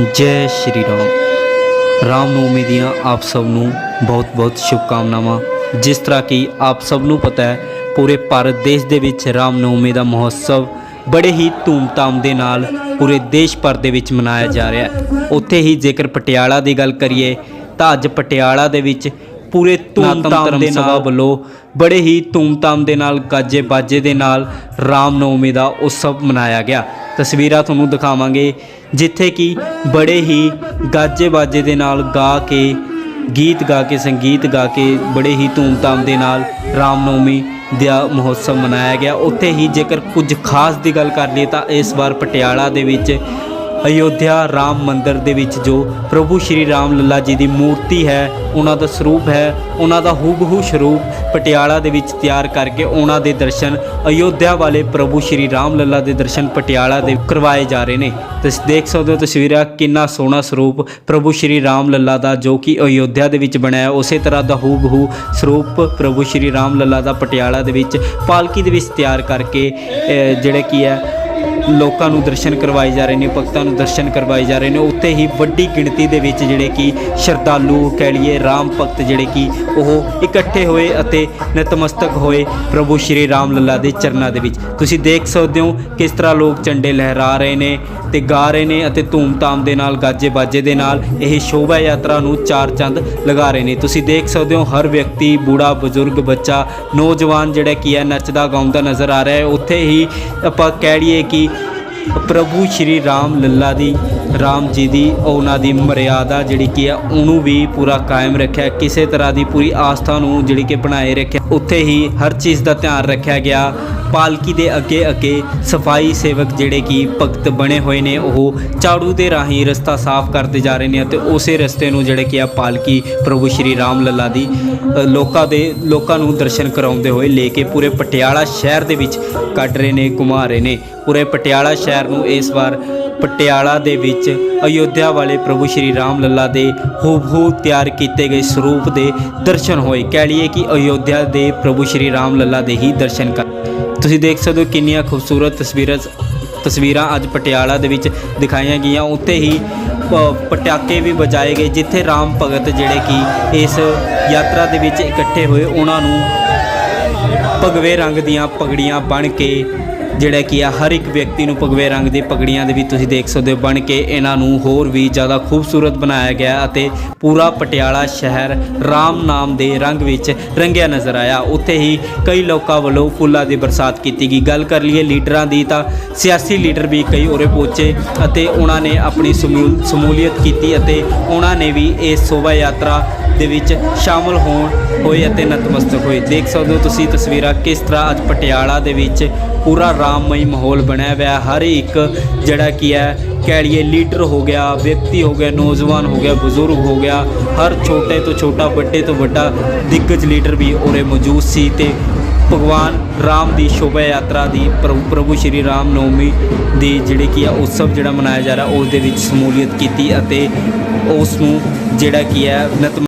ਜੈ ਸ਼੍ਰੀ ਰਾਮ। ਰਾਮ ਨਵਮੀ ਦੀਆਂ ਆਪ ਸਭ ਨੂੰ ਬਹੁਤ-ਬਹੁਤ ਸ਼ੁਭਕਾਮਨਾਵਾਂ। ਜਿਸ ਤਰ੍ਹਾਂ ਕਿ ਆਪ ਸਭ ਨੂੰ ਪਤਾ ਹੈ ਪੂਰੇ ਭਾਰਤ ਦੇਸ਼ ਦੇ ਵਿੱਚ ਰਾਮ ਨਵਮੀ ਦਾ ਮਹੋਤਸਵ ਬੜੇ ਹੀ ਧੂਮਧਾਮ ਦੇ ਨਾਲ ਪੂਰੇ ਦੇਸ਼ ਭਰ ਦੇ ਵਿੱਚ ਮਨਾਇਆ ਜਾ ਰਿਹਾ ਹੈ। ਉੱਥੇ ਹੀ ਜੇਕਰ ਪਟਿਆਲਾ ਦੀ ਗੱਲ ਕਰੀਏ ਤਾਂ ਅੱਜ ਪਟਿਆਲਾ ਦੇ ਵਿੱਚ ਪੂਰੇ ਧੂਮਧਾਮ ਦੇ ਨਾਲ ਵੱਲੋਂ ਬੜੇ ਹੀ ਧੂਮਧਾਮ ਦੇ ਨਾਲ ਗਾਜੇ ਬਾਜੇ ਦੇ ਨਾਲ ਰਾਮ ਨਵਮੀ ਦਾ ਉਤਸਵ ਮਨਾਇਆ ਗਿਆ। ਤਸਵੀਰਾਂ ਤੁਹਾਨੂੰ ਦਿਖਾਵਾਂਗੇ, ਜਿੱਥੇ ਕਿ ਬੜੇ ਹੀ ਗਾਜੇ ਬਾਜੇ ਦੇ ਨਾਲ ਗਾ ਕੇ, ਗੀਤ ਗਾ ਕੇ, ਸੰਗੀਤ ਗਾ ਕੇ ਬੜੇ ਹੀ ਧੂਮਧਾਮ ਦੇ ਨਾਲ ਰਾਮ ਨਵਮੀ ਦਾ ਮਹੋਤਸਵ ਮਨਾਇਆ ਗਿਆ। ਉੱਥੇ ਹੀ ਜੇਕਰ ਕੁਝ ਖਾਸ ਦੀ ਗੱਲ ਕਰ ਲਈਏ ਤਾਂ ਇਸ ਵਾਰ ਪਟਿਆਲਾ ਦੇ ਵਿੱਚ ਅਯੋਧਿਆ ਰਾਮ ਮੰਦਿਰ ਦੇ ਵਿੱਚ ਜੋ ਪ੍ਰਭੂ ਸ਼੍ਰੀ ਰਾਮ ਲੱਲਾ ਜੀ ਦੀ ਮੂਰਤੀ ਹੈ, ਉਹਨਾਂ ਦਾ ਸਰੂਪ ਹੈ, ਉਹਨਾਂ ਦਾ ਹੂਬਹੂ ਸਰੂਪ ਪਟਿਆਲਾ ਦੇ ਵਿੱਚ ਤਿਆਰ ਕਰਕੇ ਉਹਨਾਂ ਦੇ ਦਰਸ਼ਨ ਅਯੋਧਿਆ ਵਾਲੇ ਪ੍ਰਭੂ ਸ਼੍ਰੀ ਰਾਮ ਲੱਲਾ ਦੇ ਦਰਸ਼ਨ ਪਟਿਆਲਾ ਦੇ ਕਰਵਾਏ ਜਾ ਰਹੇ ਨੇ। ਤੁਸੀਂ ਦੇਖ ਸਕਦੇ ਹੋ ਤਸਵੀਰਾਂ ਕਿੰਨਾ ਸੋਹਣਾ ਸਰੂਪ ਪ੍ਰਭੂ ਸ਼੍ਰੀ ਰਾਮ ਲੱਲਾ ਦਾ ਜੋ ਕਿ ਅਯੋਧਿਆ ਦੇ ਵਿੱਚ ਬਣਿਆ ਉਸੇ ਤਰ੍ਹਾਂ ਦਾ ਹੂਬਹੂ ਸਰੂਪ ਪ੍ਰਭੂ ਸ਼੍ਰੀ ਰਾਮ ਲੱਲਾ ਦਾ ਪਟਿਆਲਾ ਦੇ ਵਿੱਚ ਪਾਲਕੀ ਦੇ ਵਿੱਚ ਤਿਆਰ ਕਰਕੇ ਜਿਹੜੇ ਕੀ ਹੈ ਲੋਕਾਂ ਨੂੰ ਦਰਸ਼ਨ ਕਰਵਾਏ ਜਾ ਰਹੇ ਨੇ, ਭਗਤਾਂ ਨੂੰ ਦਰਸ਼ਨ ਕਰਵਾਏ ਜਾ ਰਹੇ ਨੇ। ਉੱਥੇ ਹੀ ਵੱਡੀ ਗਿਣਤੀ ਦੇ ਵਿੱਚ ਜਿਹੜੇ ਕਿ ਸ਼ਰਧਾਲੂ ਕਹਿ ਲਈਏ ਰਾਮ ਭਗਤ ਜਿਹੜੇ ਕਿ ਉਹ ਇਕੱਠੇ ਹੋਏ ਅਤੇ ਨਤਮਸਤਕ ਹੋਏ ਪ੍ਰਭੂ ਸ਼੍ਰੀ ਰਾਮ ਲੱਲਾ ਦੇ ਚਰਨਾਂ ਦੇ ਵਿੱਚ। ਤੁਸੀਂ ਦੇਖ ਸਕਦੇ ਹੋ ਕਿਸ ਤਰ੍ਹਾਂ ਲੋਕ ਝੰਡੇ ਲਹਿਰਾ ਰਹੇ ਨੇ ਤੇ ਗਾ ਰਹੇ ਨੇ ਅਤੇ ਧੂਮ ਧਾਮ ਦੇ ਨਾਲ ਗਾਜੇ ਬਾਜੇ ਦੇ ਨਾਲ ਇਹ ਸ਼ੋਭਾ ਯਾਤਰਾ ਨੂੰ ਚਾਰ ਚੰਦ ਲਗਾ ਰਹੇ ਨੇ। ਤੁਸੀਂ ਦੇਖ ਸਕਦੇ ਹੋ ਹਰ ਵਿਅਕਤੀ, ਬੂੜਾ, ਬਜ਼ੁਰਗ, ਬੱਚਾ, ਨੌਜਵਾਨ ਜਿਹੜਾ ਕੀ ਹੈ, ਨੱਚਦਾ, ਗਾਉਂਦਾ ਨਜ਼ਰ ਆ ਰਿਹਾ ਹੈ। ਉੱਥੇ ਹੀ ਆਪਾਂ ਕਹਿ ਲਈਏ ਕਿ ਪ੍ਰਭੂ ਸ਼੍ਰੀ ਰਾਮ ਲੱਲਾ ਦੀ, ਰਾਮ ਜੀ ਦੀ, ਉਹਨਾਂ ਦੀ ਮਰਿਆਦਾ ਜਿਹੜੀ ਕੀ ਆ ਉਹਨੂੰ ਵੀ ਪੂਰਾ ਕਾਇਮ ਰੱਖਿਆ, ਕਿਸੇ ਤਰ੍ਹਾਂ ਦੀ ਪੂਰੀ ਆਸਥਾ ਨੂੰ ਜਿਹੜੀ ਕਿ ਬਣਾਏ ਰੱਖਿਆ। ਉੱਥੇ ਹੀ ਹਰ ਚੀਜ਼ ਦਾ ਧਿਆਨ ਰੱਖਿਆ ਗਿਆ। ਪਾਲਕੀ ਦੇ ਅੱਗੇ ਅੱਗੇ ਸਫ਼ਾਈ ਸੇਵਕ ਜਿਹੜੇ ਕਿ ਭਗਤ ਬਣੇ ਹੋਏ ਨੇ, ਉਹ ਝਾੜੂ ਦੇ ਰਾਹੀਂ ਰਸਤਾ ਸਾਫ਼ ਕਰਦੇ ਜਾ ਰਹੇ ਨੇ ਅਤੇ ਉਸੇ ਰਸਤੇ ਨੂੰ ਜਿਹੜੇ ਕਿ ਆ ਪਾਲਕੀ ਪ੍ਰਭੂ ਸ਼੍ਰੀ ਰਾਮ ਲੱਲਾ ਦੀ ਲੋਕਾਂ ਦੇ, ਲੋਕਾਂ ਨੂੰ ਦਰਸ਼ਨ ਕਰਾਉਂਦੇ ਹੋਏ ਲੈ ਕੇ ਪੂਰੇ ਪਟਿਆਲਾ ਸ਼ਹਿਰ ਦੇ ਵਿੱਚ ਕੱਢ ਰਹੇ ਨੇ, ਘੁਮਾ ਰਹੇ ਨੇ। ਪੂਰੇ ਪਟਿਆਲਾ ਸ਼ਹਿਰ ਨੂੰ ਇਸ ਵਾਰ ਪਟਿਆਲਾ ਦੇ ਵਿੱਚ ਅਯੋਧਿਆ ਵਾਲੇ ਪ੍ਰਭੂ ਸ਼੍ਰੀ ਰਾਮ ਲੱਲਾ ਦੇ ਹੂਬਹੂ ਤਿਆਰ ਕੀਤੇ ਗਏ ਸਰੂਪ ਦੇ ਦਰਸ਼ਨ ਹੋਏ। ਕਹਿ ਲਈਏ ਕਿ ਅਯੋਧਿਆ ਦੇ ਪ੍ਰਭੂ ਸ਼੍ਰੀ ਰਾਮ ਲੱਲਾ ਦੇ ਹੀ ਦਰਸ਼ਨ ਕਰ ਤੁਸੀਂ ਦੇਖ ਸਕਦੇ ਹੋ ਕਿੰਨੀਆਂ ਖੂਬਸੂਰਤ ਤਸਵੀਰਾਂ ਤਸਵੀਰਾਂ ਅੱਜ ਪਟਿਆਲਾ ਦੇ ਵਿੱਚ ਦਿਖਾਈਆਂ ਗਈਆਂ। ਉੱਥੇ ਹੀ ਪਟਾਕੇ ਵੀ ਵਜਾਏ ਗਏ, ਜਿੱਥੇ ਰਾਮ ਭਗਤ ਜਿਹੜੇ ਕਿ ਇਸ ਯਾਤਰਾ ਦੇ ਵਿੱਚ ਇਕੱਠੇ ਹੋਏ, ਉਹਨਾਂ ਨੂੰ ਭਗਵੇ ਰੰਗ ਦੀਆਂ ਪਗੜੀਆਂ ਬਣ ਕੇ ਜਿਹੜਾ ਕੀ ਆ ਹਰ ਇੱਕ ਵਿਅਕਤੀ ਨੂੰ ਭਗਵੇ ਰੰਗ ਦੀ ਪਗੜੀਆਂ ਦੇ ਵੀ ਤੁਸੀਂ ਦੇਖ ਸਕਦੇ ਹੋ, ਬਣ ਕੇ ਇਹਨਾਂ ਨੂੰ ਹੋਰ ਵੀ ਜ਼ਿਆਦਾ ਖੂਬਸੂਰਤ ਬਣਾਇਆ ਗਿਆ ਅਤੇ ਪੂਰਾ ਪਟਿਆਲਾ ਸ਼ਹਿਰ ਰਾਮ ਨਾਮ ਦੇ ਰੰਗ ਵਿੱਚ ਰੰਗਿਆ ਨਜ਼ਰ ਆਇਆ। ਉੱਥੇ ਹੀ ਕਈ ਲੋਕਾਂ ਵੱਲੋਂ ਫੁੱਲਾਂ ਦੀ ਬਰਸਾਤ ਕੀਤੀ ਗਈ। ਗੱਲ ਕਰ ਲਈਏ ਲੀਡਰਾਂ ਦੀ ਤਾਂ ਸਿਆਸੀ ਲੀਡਰ ਵੀ ਕਈ ਉਰੇ ਪਹੁੰਚੇ ਅਤੇ ਉਹਨਾਂ ਨੇ ਆਪਣੀ ਸਮੂਲ- ਸਮੂਲੀਅਤ ਕੀਤੀ ਅਤੇ ਉਹਨਾਂ ਨੇ ਵੀ ਇਹ ਸ਼ੋਭਾ ਯਾਤਰਾ ਦੇ ਵਿੱਚ ਸ਼ਾਮਲ ਹੋਣ ਹੋਏ ਅਤੇ ਨਤਮਸਤਕ ਹੋਏ। ਦੇਖ ਸਕਦੇ ਹੋ ਤੁਸੀਂ ਤਸਵੀਰਾਂ ਕਿਸ ਤਰ੍ਹਾਂ ਅੱਜ ਪਟਿਆਲਾ ਦੇ ਵਿੱਚ ਪੂਰਾ ਰਾਮਮਈ ਮਾਹੌਲ ਬਣਿਆ ਹੋਇਆ। ਹਰ ਇੱਕ ਜਿਹੜਾ ਕੀ ਹੈ, ਕਹਿ ਲਈਏ ਲੀਡਰ ਹੋ ਗਿਆ, ਵਿਅਕਤੀ ਹੋ ਗਿਆ, ਨੌਜਵਾਨ ਹੋ ਗਿਆ, ਬਜ਼ੁਰਗ ਹੋ ਗਿਆ, ਹਰ ਛੋਟੇ ਤੋਂ ਛੋਟਾ, ਵੱਡੇ ਤੋਂ ਵੱਡਾ ਦਿੱਗਜ ਲੀਡਰ ਵੀ ਉਰੇ ਮੌਜੂਦ ਸੀ ਤੇ ਭਗਵਾਨ ਰਾਮ ਦੀ ਸ਼ੋਭਾ ਯਾਤਰਾ ਦੀ ਪ੍ਰਭੂ ਪ੍ਰਭੂ ਸ਼੍ਰੀ ਰਾਮ ਨੌਮੀ ਦੀ ਜਿਹੜੀ ਕੀ ਆ ਉਤਸਵ ਜਿਹੜਾ ਮਨਾਇਆ ਜਾ ਰਿਹਾ, ਉਸ ਦੇ ਵਿੱਚ ਸਮੂਲੀਅਤ ਕੀਤੀ ਅਤੇ ਉਸ ਨੂੰ ਜਿਹੜਾ ਕੀ ਹੈ ਨਤ